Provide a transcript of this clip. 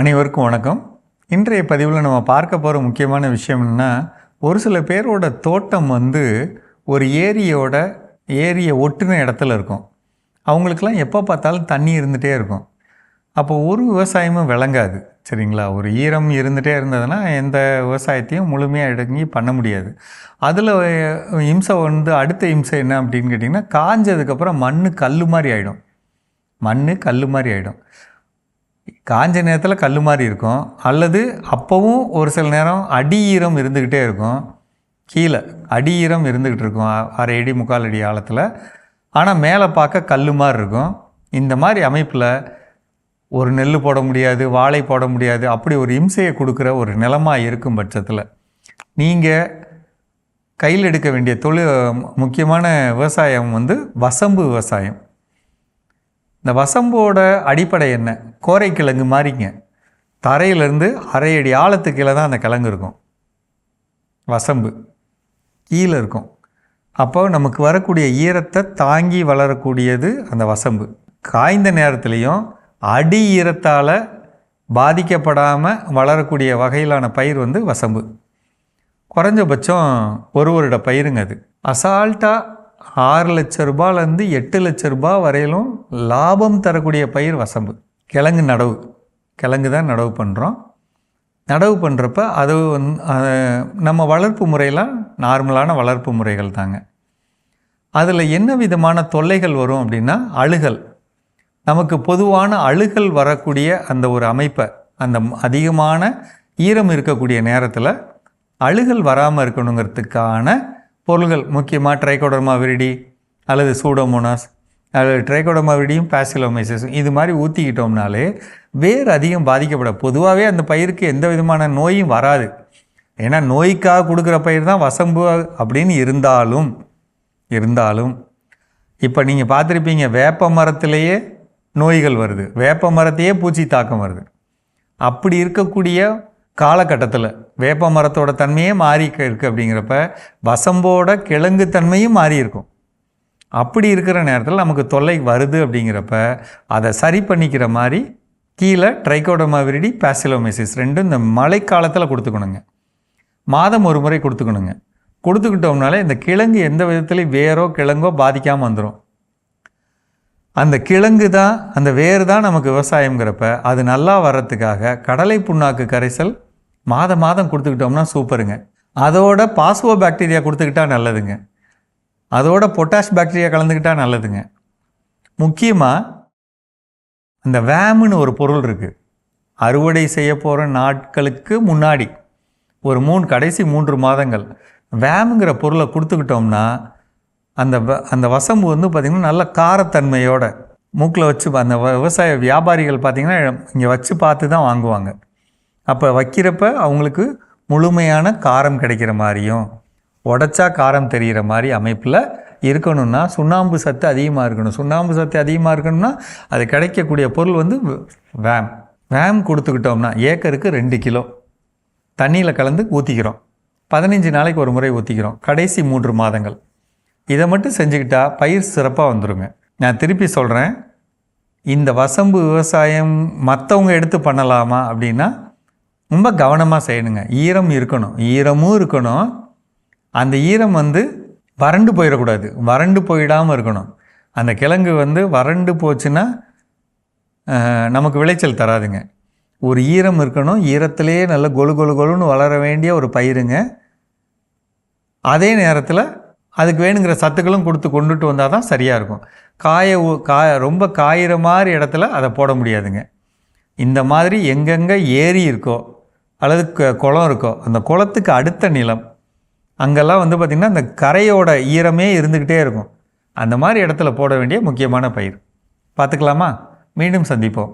அனைவருக்கும் வணக்கம். இன்றைய பதிவில் நம்ம பார்க்க போகிற முக்கியமான விஷயம் என்னன்னா ஒரு சில பேரோட தோட்டம் வந்து ஒரு ஏரியோட ஏரியை ஒட்டுன இடத்துல இருக்கும். அவங்களுக்கெல்லாம் எப்போ பார்த்தாலும் தண்ணி இருந்துகிட்டே இருக்கும். அப்போ ஒரு விவசாயமும் விளங்காது சரிங்களா? ஒரு ஈரம் இருந்துகிட்டே இருந்ததுன்னா எந்த விவசாயத்தையும் முழுமையாக இடங்கி பண்ண முடியாது. அதில் இம்சை வந்து அடுத்த இம்சை என்ன அப்படின்னு கேட்டிங்கன்னா காஞ்சதுக்கப்புறம் மண் கல் மாதிரி ஆகிடும் மண் கல் மாதிரி ஆகிடும் காஞ்ச நேரத்தில் கல் மாதிரி இருக்கும். அல்லது அப்போவும் ஒரு சில நேரம் அடி ஈரம் இருந்துக்கிட்டே இருக்கும். கீழே அடி ஈரம் இருந்துக்கிட்டு இருக்கும். அரை அடி முக்கால் அடி ஆழத்தில். ஆனால் மேலே பார்க்க கல் மாதிரி இருக்கும். இந்த மாதிரி அமைப்பில் ஒரு நெல் போட முடியாது வாழை போட முடியாது. அப்படி ஒரு இம்சையை கொடுக்குற ஒரு நிலமா இருக்கும் பட்சத்தில் நீங்கள் கையில் எடுக்க வேண்டிய தொழில் முக்கியமான விவசாயம் வந்து வசம்பு விவசாயம். இந்த வசம்போட அடிப்படை என்ன? கோரைக்கிழங்கு மாதிரிங்க. தரையிலேருந்து அரை அடி ஆழத்துக்கு கீழே தான் அந்த கிழங்கு இருக்கும். வசம்பு. கீழே இருக்கும். அப்போ நமக்கு வரக்கூடிய ஈரத்தை தாங்கி வளரக்கூடியது அந்த வசம்பு. காய்ந்த நேரத்துலையும் அடி ஈரத்தால் பாதிக்கப்படாமல் வளரக்கூடிய வகையிலான பயிர் வந்து வசம்பு. குறைஞ்சபட்சம் ஒரு வருட பயிருங்க அது. அசால்ட்டாக ஆறு லட்ச ரூபாயிலேருந்து எட்டு லட்ச ரூபாய் வரையிலும் லாபம் தரக்கூடிய பயிர் வசம்பு. கிழங்கு நடவு. கிழங்கு தான் நடவு பண்ணுறோம் நடவு பண்ணுறப்ப அது வந்து நம்ம வளர்ப்பு முறையெல்லாம் நார்மலான வளர்ப்பு முறைகள் தாங்க. அதில் என்ன விதமான தொல்லைகள் வரும் அப்படின்னா அழுகல். நமக்கு பொதுவான அழுகல் வரக்கூடிய அந்த ஒரு அமைப்பை அந்த அதிகமான ஈரம் இருக்கக்கூடிய நேரத்தில் அழுகல் வராமல் இருக்கணுங்கிறதுக்கான பொருள்கள் முக்கியமாக ட்ரைகோடர்மா விரிடி அல்லது சூடோமோனாஸ் அது ட்ரைகோடமாவிடியும் பேசிலோமைசஸும் இது மாதிரி ஊற்றிக்கிட்டோம்னாலே வேர் அதிகம் பாதிக்கப்பட பொதுவாகவே அந்த பயிருக்கு எந்த விதமான நோயும் வராது. ஏன்னா நோய்க்காக கொடுக்குற பயிர் தான் வசம்பு அப்படின்னு இருந்தாலும் இருந்தாலும் இப்போ நீங்கள் பார்த்துருப்பீங்க வேப்ப மரத்திலேயே நோய்கள் வருது. வேப்ப மரத்தையே பூச்சி தாக்கம் வருது. அப்படி இருக்கக்கூடிய காலகட்டத்தில் வேப்ப மரத்தோட தன்மையே மாறி இருக்குது அப்படிங்கிறப்ப வசம்போட கிழங்கு தன்மையும் மாறி இருக்கும். அப்படி இருக்கிற நேரத்தில் நமக்கு தொல்லை வருது அப்படிங்கிறப்ப அதை சரி பண்ணிக்கிற மாதிரி கீழே ட்ரைகோடமா விரிடி பாசிலோமைசிஸ் ரெண்டும் இந்த மழைக்காலத்தில் கொடுத்துக்கணுங்க. மாதம் ஒரு முறை கொடுத்துக்கணுங்க. கொடுத்துக்கிட்டோம்னாலே இந்த கிழங்கு எந்த விதத்துலையும் வேரோ கிழங்கோ பாதிக்காமல் வந்துடும் அந்த கிழங்கு தான் அந்த வேர் தான் நமக்கு விவசாயங்கிறப்ப அது நல்லா வர்றதுக்காக கடலை புண்ணாக்கு கரைசல் மாதம் மாதம் கொடுத்துக்கிட்டோம்னா சூப்பருங்க. அதோட பாஸ்வோ பாக்டீரியா கொடுத்துக்கிட்டா நல்லதுங்க. அதோட பொட்டாஷ் பாக்டீரியா கலந்துக்கிட்டால் நல்லதுங்க. முக்கியமாக அந்த வேமுன்னு ஒரு பொருள் இருக்குது அறுவடை செய்ய போகிற நாட்களுக்கு முன்னாடி ஒரு மூணு கடைசி மூன்று மாதங்கள் வேமுங்கிற பொருளை கொடுத்துக்கிட்டோம்னா அந்த வ- அந்த வசம்பு வந்து பார்த்திங்கன்னா நல்ல காரத்தன்மையோட மூக்கில் வச்சு அந்த விவசாய வியாபாரிகள் பார்த்திங்கன்னா இங்கே வச்சு பார்த்து தான் வாங்குவாங்க. அப்போ வைக்கிறப்ப அவங்களுக்கு முழுமையான காரம் கிடைக்கிற மாதிரியும் உடச்சா காரம் தெரிகிற மாதிரி அமைப்பில் இருக்கணும்னா சுண்ணாம்பு சத்து அதிகமாக இருக்கணும். சுண்ணாம்பு சத்து அதிகமாக இருக்கணும்னா அது கிடைக்கக்கூடிய பொருள் வந்து வேம். வேம் கொடுத்துக்கிட்டோம்னா ஏக்கருக்கு ரெண்டு கிலோ. தண்ணியில் கலந்து ஊற்றிக்கிறோம் பதினஞ்சு நாளைக்கு ஒரு முறை ஊற்றிக்கிறோம் கடைசி மூன்று மாதங்கள். இதை மட்டும் செஞ்சுக்கிட்டா பயிர் சிறப்பாக வந்துடுங்க நான் திருப்பி சொல்கிறேன் இந்த வசம்பு விவசாயம் மற்றவங்க எடுத்து பண்ணலாமா அப்படின்னா ரொம்ப கவனமாக செய்யணுங்க. ஈரம் இருக்கணும். ஈரமும் இருக்கணும். அந்த ஈரம் வந்து வறண்டு போயிடக்கூடாது. வறண்டு போயிடாமல் இருக்கணும். அந்த கிழங்கு வந்து வறண்டு போச்சுன்னா நமக்கு விளைச்சல் தராதுங்க. ஒரு ஈரம் இருக்கணும். ஈரத்திலேயே நல்ல கொலு கொலு கொலுன்னு வளர வேண்டிய ஒரு பயிருங்க. அதே நேரத்தில் அதுக்கு வேணுங்கிற சத்துக்களும் கொடுத்து கொண்டுட்டு வந்தால் தான் சரியாக இருக்கும். காய கா காய ரொம்ப காயிற மாதிரி இடத்துல அதை போட முடியாதுங்க. இந்த மாதிரி எங்கெங்கே ஏரி இருக்கோ அல்லது குளம் இருக்கோ அந்த குளத்துக்கு அடுத்த நிலம் அங்கெல்லாம் வந்து பார்த்திங்கன்னா அந்த கரையோட ஈரமே இருந்துக்கிட்டே இருக்கும். அந்த மாதிரி இடத்துல போட வேண்டிய முக்கியமான பயிர். பார்த்துக்கலாமா? மீண்டும் சந்திப்போம்.